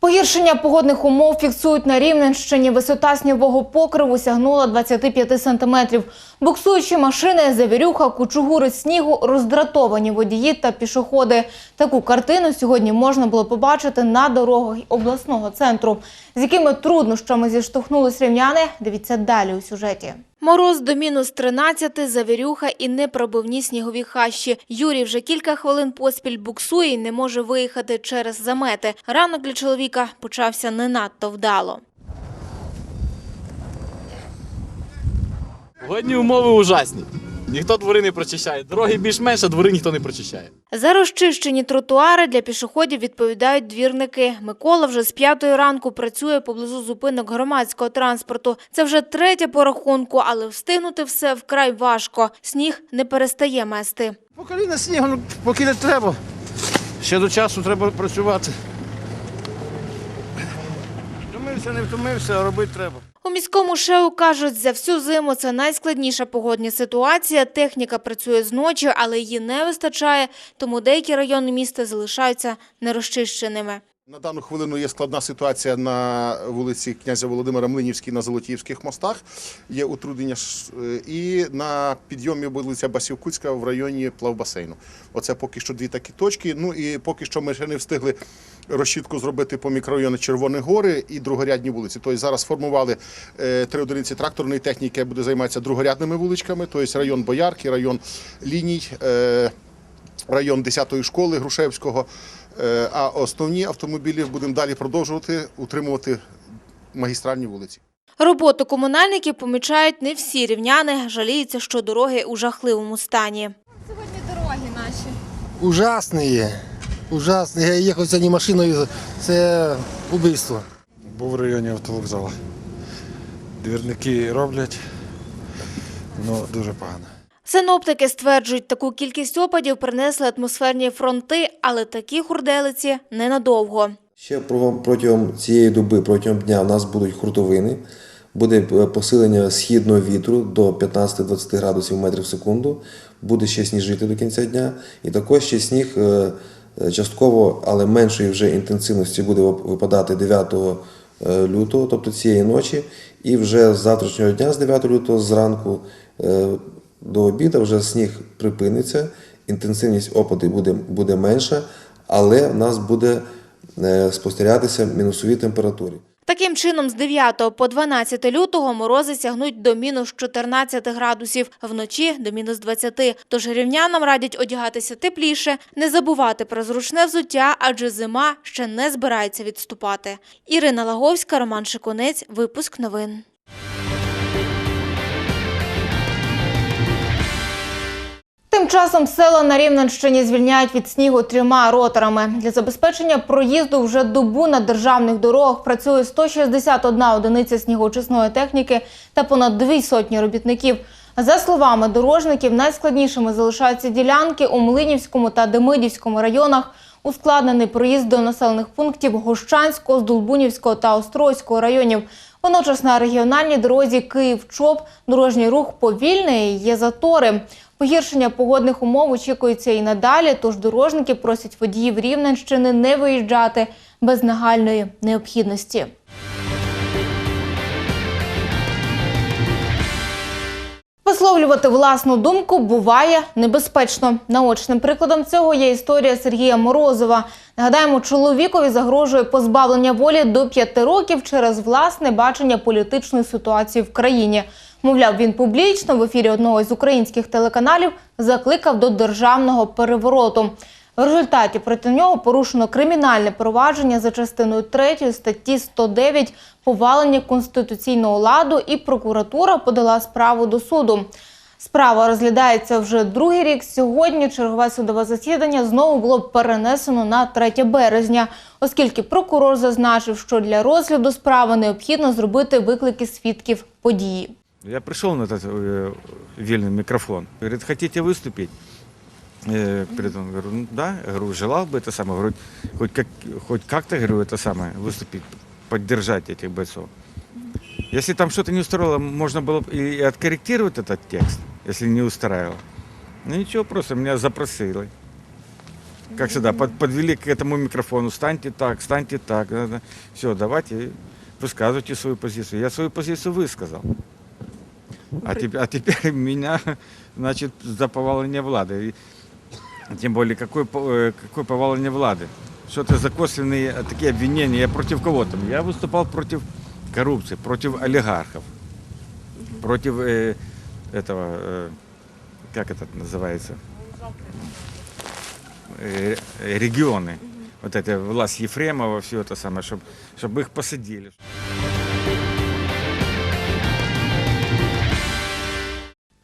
Погіршення погодних умов фіксують на Рівненщині. Висота снігового покриву сягнула 25 сантиметрів. Буксуючі машини, завірюха, кучугури снігу, роздратовані водії та пішоходи. Таку картину сьогодні можна було побачити на дорогах обласного центру. З якими труднощами зіштовхнулись рівняни, дивіться далі у сюжеті. Мороз до мінус 13, завірюха і непробивні снігові хащі. Юрій вже кілька хвилин поспіль буксує і не може виїхати через замети. Ранок для чоловіка почався не надто вдало. Погодні умови ужасні. Ніхто двори не прочищає. Дороги більш-менш, а двори ніхто не прочищає. За розчищені тротуари для пішоходів відповідають двірники. Микола вже з п'ятої ранку працює поблизу зупинок громадського транспорту. Це вже третя по рахунку, але встигнути все вкрай важко. Сніг не перестає мести. По коліна снігу, ну, поки не треба. Ще до часу треба працювати. Втомився, не втомився, а робити треба. У міському ШЕУ кажуть, за всю зиму це найскладніша погодня ситуація. Техніка працює зночі, але її не вистачає, тому деякі райони міста залишаються нерозчищеними. На дану хвилину є складна ситуація на вулиці князя Володимира Млинівській на Золотіївських мостах. Є утруднення е, і на підйомі вулиця Басівкутська в районі плавбасейну. Оце поки що дві такі точки. Ну і поки що ми ще не встигли розчітку зробити по мікрорайону Червоні Гори і другорядні вулиці. Тобто зараз сформували е, три одиниці тракторної техніки, яка буде займатися другорядними вуличками, тобто район Боярки, район ліній. е, район 10-ї школи Грушевського. Е, А основні автомобілі будемо далі продовжувати утримувати магістральні вулиці. Роботу комунальників помічають не всі рівняни, жаліються, що дороги у жахливому стані. Сьогодні дороги наші Ужасные. Ужасные. Я їхав сьогодні машиною, це убийство. Був в районі автовокзалу. Двірники роблять, ну дуже погано. Синоптики стверджують, таку кількість опадів принесли атмосферні фронти, але такі хурделиці ненадовго. Ще про- протягом цієї доби, протягом дня, у нас будуть хуртовини, буде е, посилення східного вітру до 15-20 градусів метрів в секунду, буде ще сніжити до кінця дня, і також ще сніг е, е, частково, але меншої вже інтенсивності буде випадати 9 е, лютого, тобто цієї ночі, і вже з завтрашнього дня, з 9 лютого зранку до обіду вже сніг припиниться, інтенсивність опаду буде, буде менша, але в нас буде е, спостерігатися мінусові температури. Таким чином, з 9 по 12 лютого морози сягнуть до мінус 14 градусів, вночі до мінус 20. Тож рівнянам радять одягатися тепліше, не забувати про зручне взуття, адже зима ще не збирається відступати. Ірина Лаговська, Роман Шикунець, випуск новин. Тим часом села на Рівненщині звільняють від снігу трьома роторами. Для забезпечення проїзду вже добу на державних дорогах працює 161 одиниця снігоочисної техніки та понад дві сотні робітників. За словами дорожників, найскладнішими залишаються ділянки у Млинівському та Демидівському районах. Ускладнений проїзд до населених пунктів Гощанського, Здолбунівського та Острозького районів. Водночас на регіональній дорозі Київ-Чоп дорожній рух повільний, є затори. Погіршення погодних умов очікується і надалі, тож дорожники просять водіїв Рівненщини не виїжджати без нагальної необхідності. Висловлювати власну думку буває небезпечно. Наочним прикладом цього є історія Сергія Морозова. Нагадаємо, чоловікові загрожує позбавлення волі до п'яти років через власне бачення політичної ситуації в країні. Мовляв, він публічно в ефірі одного з українських телеканалів закликав до державного перевороту. В результаті проти нього порушено кримінальне провадження за частиною 3 статті 109 повалення конституційного ладу, і прокуратура подала справу до суду. Справа розглядається вже другий рік. Сьогодні чергове судове засідання знову було перенесено на 3 березня, оскільки прокурор зазначив, що для розгляду справи необхідно зробити виклики свідків події. Я пришел на этот э, вильный микрофон. Говорит, хотите выступить? Э, перед он говорю, ну да, Я говорю, желал бы это самое, говорю, хоть, как, хоть как-то, говорю, это самое, выступить, поддержать этих бойцов. Если там что-то не устроило, можно было бы и откорректировать этот текст, если не устраивал. Ну ничего, просто меня запросили. Как всегда, под- подвели к этому микрофону. Станьте так, станьте так. Все, давайте высказывайте свою позицию. Я свою позицию высказал. А теперь, а теперь меня, значит, за поваление влады. И Тем более, какой, по- э, какой поваление влады? Что это за косвенные э, такие обвинения? Я против кого там? Я выступал против коррупции, против олигархов, против э, этого, э, как это называется, Э, э, регионы. Вот это власть Ефремова, все это самое, чтобы чтобы их посадили.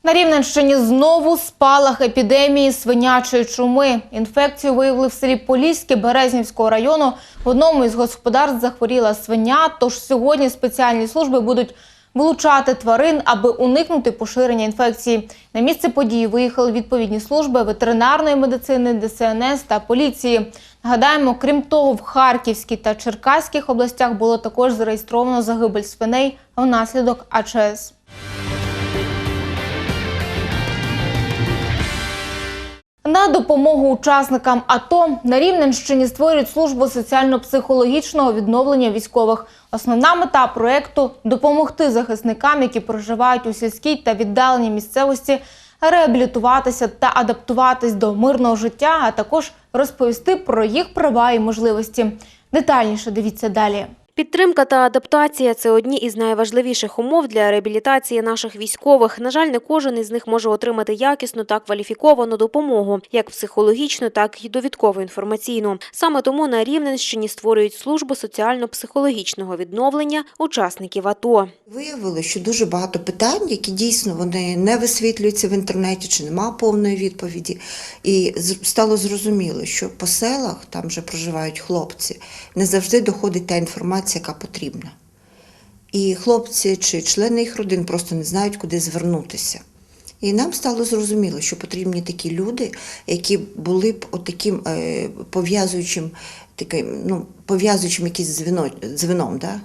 На Рівненщині знову спалах епідемії свинячої чуми. Інфекцію виявили в селі Поліське Березнівського району. В одному із господарств захворіла свиня. Тож сьогодні спеціальні служби будуть вилучати тварин, аби уникнути поширення інфекції. На місце події виїхали відповідні служби ветеринарної медицини, ДСНС та поліції. Нагадаємо, крім того, в Харківській та Черкаських областях було також зареєстровано загибель свиней внаслідок АЧС. На допомогу учасникам АТО на Рівненщині створюють службу соціально-психологічного відновлення військових. Основна мета проекту допомогти захисникам, які проживають у сільській та віддаленій місцевості, реабілітуватися та адаптуватись до мирного життя, а також розповісти про їх права і можливості. Детальніше дивіться далі. Підтримка та адаптація це одні із найважливіших умов для реабілітації наших військових. На жаль, не кожен із них може отримати якісну та кваліфіковану допомогу, як психологічну, так і довідкову інформаційну. Саме тому на Рівненщині створюють службу соціально-психологічного відновлення учасників АТО. Виявили, що дуже багато питань, які дійсно вони не висвітлюються в інтернеті, чи нема повної відповіді. І стало зрозуміло, що по селах, там вже проживають хлопці, не завжди доходить та інформація, яка потрібна. І хлопці чи члени їх родин просто не знають, куди звернутися. І нам стало зрозуміло, що потрібні такі люди, які були б отаким е, пов'язуючим, таким, ну, пов'язуючим якийсь дзвіно, дзвіном, да?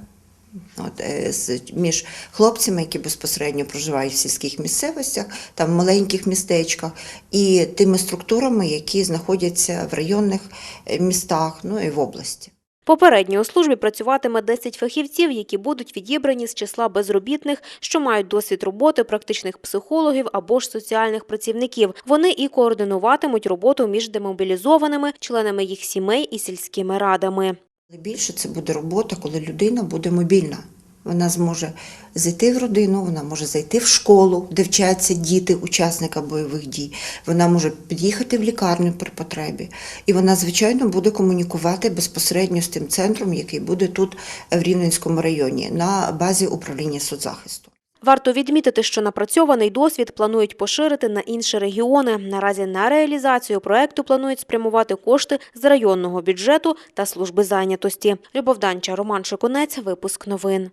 От, е, між хлопцями, які безпосередньо проживають в сільських місцевостях, там в маленьких містечках, і тими структурами, які знаходяться в районних е, містах, ну і в області. Попередньо у службі працюватиме 10 фахівців, які будуть відібрані з числа безробітних, що мають досвід роботи практичних психологів або ж соціальних працівників. Вони і координуватимуть роботу між демобілізованими, членами їх сімей і сільськими радами. Більше це буде робота, коли людина буде мобільна. Вона зможе зайти в родину, вона може зайти в школу, де вчаться діти учасника бойових дій. Вона може під'їхати в лікарню при потребі. І вона, звичайно, буде комунікувати безпосередньо з тим центром, який буде тут в Рівненському районі на базі управління соцзахисту. Варто відмітити, що напрацьований досвід планують поширити на інші регіони. Наразі на реалізацію проекту планують спрямувати кошти з районного бюджету та служби зайнятості. Любов Данча, Роман Шиконець, випуск новин.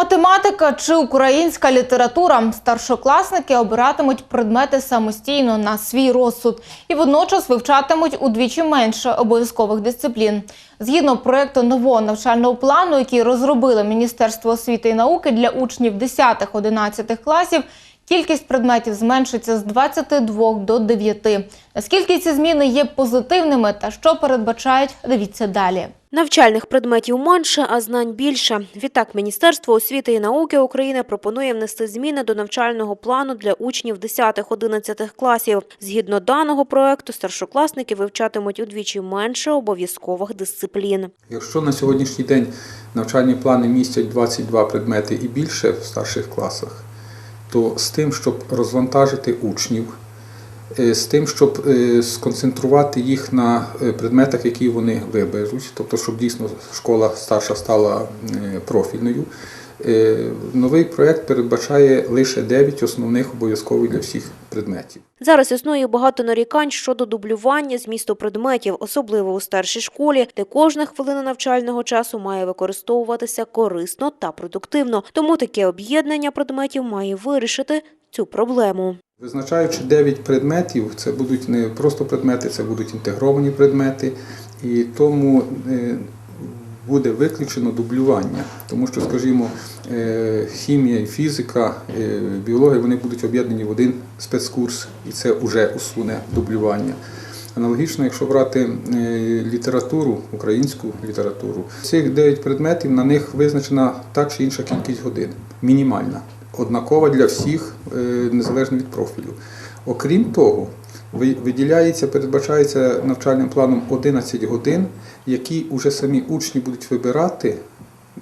Математика чи українська література старшокласники обиратимуть предмети самостійно на свій розсуд і водночас вивчатимуть удвічі менше обов'язкових дисциплін. Згідно проекту нового навчального плану, який розробило Міністерство освіти і науки для учнів 10-11 класів, кількість предметів зменшиться з 22 до 9. Наскільки ці зміни є позитивними та що передбачають, дивіться далі. Навчальних предметів менше, а знань більше. Відтак, Міністерство освіти і науки України пропонує внести зміни до навчального плану для учнів 10-11 класів. Згідно даного проекту, старшокласники вивчатимуть удвічі менше обов'язкових дисциплін. Якщо на сьогоднішній день навчальні плани містять 22 предмети і більше в старших класах, то з тим, щоб розвантажити учнів, е, з тим, щоб е, сконцентрувати їх на е, предметах, які вони виберуть, тобто, щоб дійсно школа старша стала профільною, новий проєкт передбачає лише 9 основних обов'язкових для всіх предметів. Зараз існує багато нарікань щодо дублювання змісту предметів, особливо у старшій школі, де кожна хвилина навчального часу має використовуватися корисно та продуктивно. Тому таке об'єднання предметів має вирішити цю проблему. Визначаючи 9 предметів, це будуть не просто предмети, це будуть інтегровані предмети. І тому е, буде виключено дублювання, тому що, скажімо, е, хімія, фізика, е, біологія вони будуть об'єднані в один спецкурс, і це вже усуне дублювання. Аналогічно, якщо брати е, літературу, українську літературу, цих 9 предметів на них визначена так чи інша кількість годин, мінімальна, однакова для всіх, незалежно від профілю. Окрім того, виділяється, передбачається навчальним планом 11 годин, які вже самі учні будуть вибирати,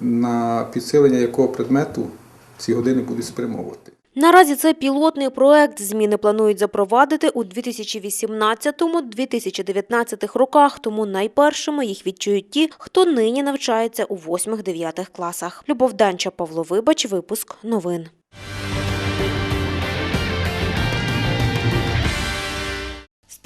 на підсилення якого предмету ці години будуть спрямовувати. Наразі це пілотний проект. Зміни планують запровадити у 2018-2019 роках, тому найпершими їх відчують ті, хто нині навчається у 8-9 класах. Любов Данча, Павло Вибач, випуск новин.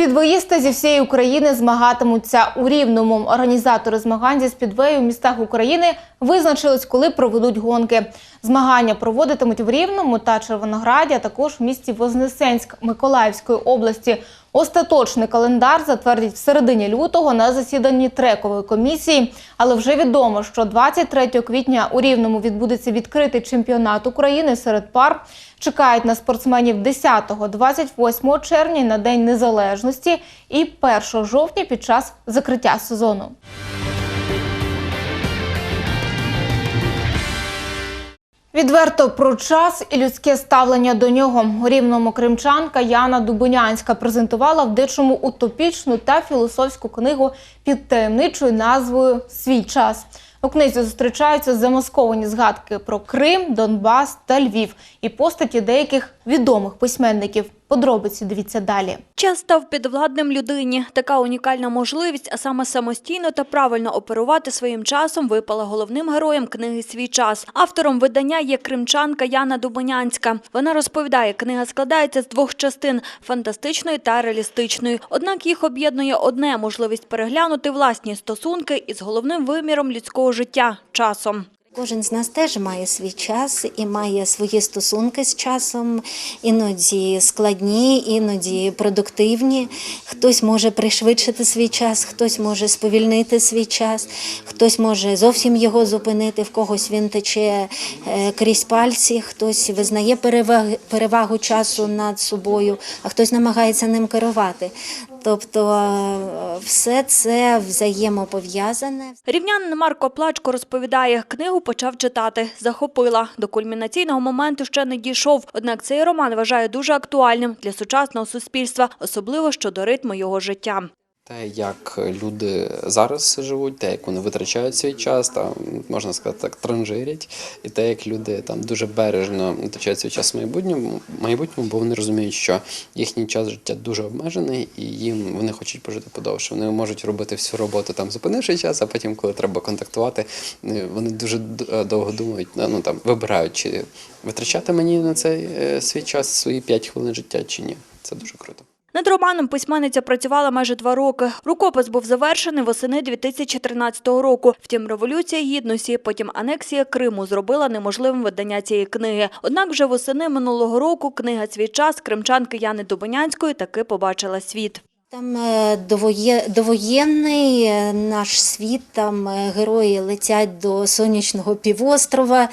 Спідвоїсти зі всієї України змагатимуться у Рівному. Організатори змагань зі спідвею в містах України визначились, коли проведуть гонки. Змагання проводитимуть в Рівному та Червонограді, а також в місті Вознесенськ Миколаївської області. Остаточний календар затвердять в середині лютого на засіданні трекової комісії. Але вже відомо, що 23 квітня у Рівному відбудеться відкритий чемпіонат України серед пар. Чекають на спортсменів 10-28 червня на День Незалежності і 1 жовтня під час закриття сезону. Відверто про час і людське ставлення до нього. У рівному кримчанка Яна Дубинянська презентувала в дичому утопічну та філософську книгу під таємничою назвою Свій час. У книзі зустрічаються замасковані згадки про Крим, Донбас та Львів і постаті деяких відомих письменників. Подробиці дивіться далі. Час став підвладним людині. Така унікальна можливість, а саме самостійно та правильно оперувати своїм часом, випала головним героєм книги Свій час. Автором видання є кримчанка Яна Дубонянська. Вона розповідає, книга складається з двох частин фантастичної та реалістичної. Однак їх об'єднує одне можливість переглянути власні стосунки із головним виміром людського життя часом. Кожен з нас теж має свій час і має свої стосунки з часом, іноді складні, іноді продуктивні. Хтось може пришвидшити свій час, хтось може сповільнити свій час, хтось може зовсім його зупинити, в когось він тече е, крізь пальці, хтось визнає переваг- перевагу часу над собою, а хтось намагається ним керувати. Тобто все це взаємопов'язане. Рівнянин Марко Плачко розповідає, книгу почав читати, захопила. До кульмінаційного моменту ще не дійшов. Однак цей роман вважає дуже актуальним для сучасного суспільства, особливо щодо ритму його життя. Те, як люди зараз живуть, те, як вони витрачають свій час, там можна сказати так, транжирять, і те, як люди там дуже бережно витрачають свій час в майбутньому, майбутньому, бо вони розуміють, що їхній час життя дуже обмежений, і їм вони хочуть пожити подовше. Вони можуть робити всю роботу там, зупинивши час, а потім, коли треба контактувати, е, вони дуже е, довго думають, ну там вибирають, чи витрачати мені на цей е, свій час свої 5 хвилин життя, чи ні. Це дуже круто. Над романом письменниця працювала майже два роки. Рукопис був завершений восени 2013 року. Втім, революція гідності, потім анексія Криму зробила неможливим видання цієї книги. Однак вже восени минулого року книга «Свій час» кримчанки Яни Дубонянської таки побачила світ. Там е, довоєнний е, наш світ, там е, герої летять до сонячного півострова,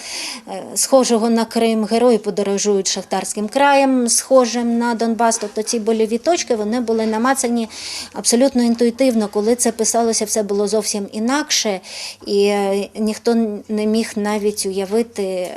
схожого на Крим. Герої подорожують шахтарським краєм, схожим на Донбас. Тобто ці больові точки вони були намацані абсолютно інтуїтивно. Коли це писалося, все було зовсім інакше, і ніхто не міг навіть уявити,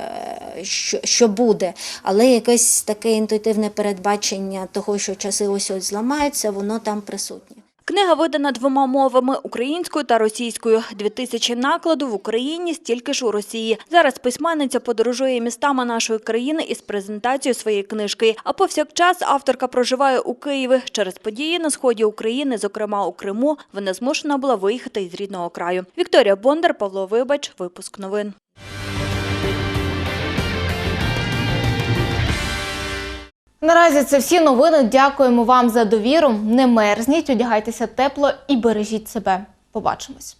що, що буде. Але якесь таке інтуїтивне передбачення того, що часи ось ось зламаються, воно там присутнє. Книга видана двома мовами – українською та російською. Дві тисячі накладу в Україні, стільки ж у Росії. Зараз письменниця подорожує містами нашої країни із презентацією своєї книжки. А повсякчас авторка проживає у Києві. Через події на сході України, зокрема у Криму, вона змушена була виїхати із рідного краю. Вікторія Бондар, Павло Вибач, випуск новин. Наразі це всі новини. Дякуємо вам за довіру. Не мерзніть, одягайтеся тепло і бережіть себе. Побачимось.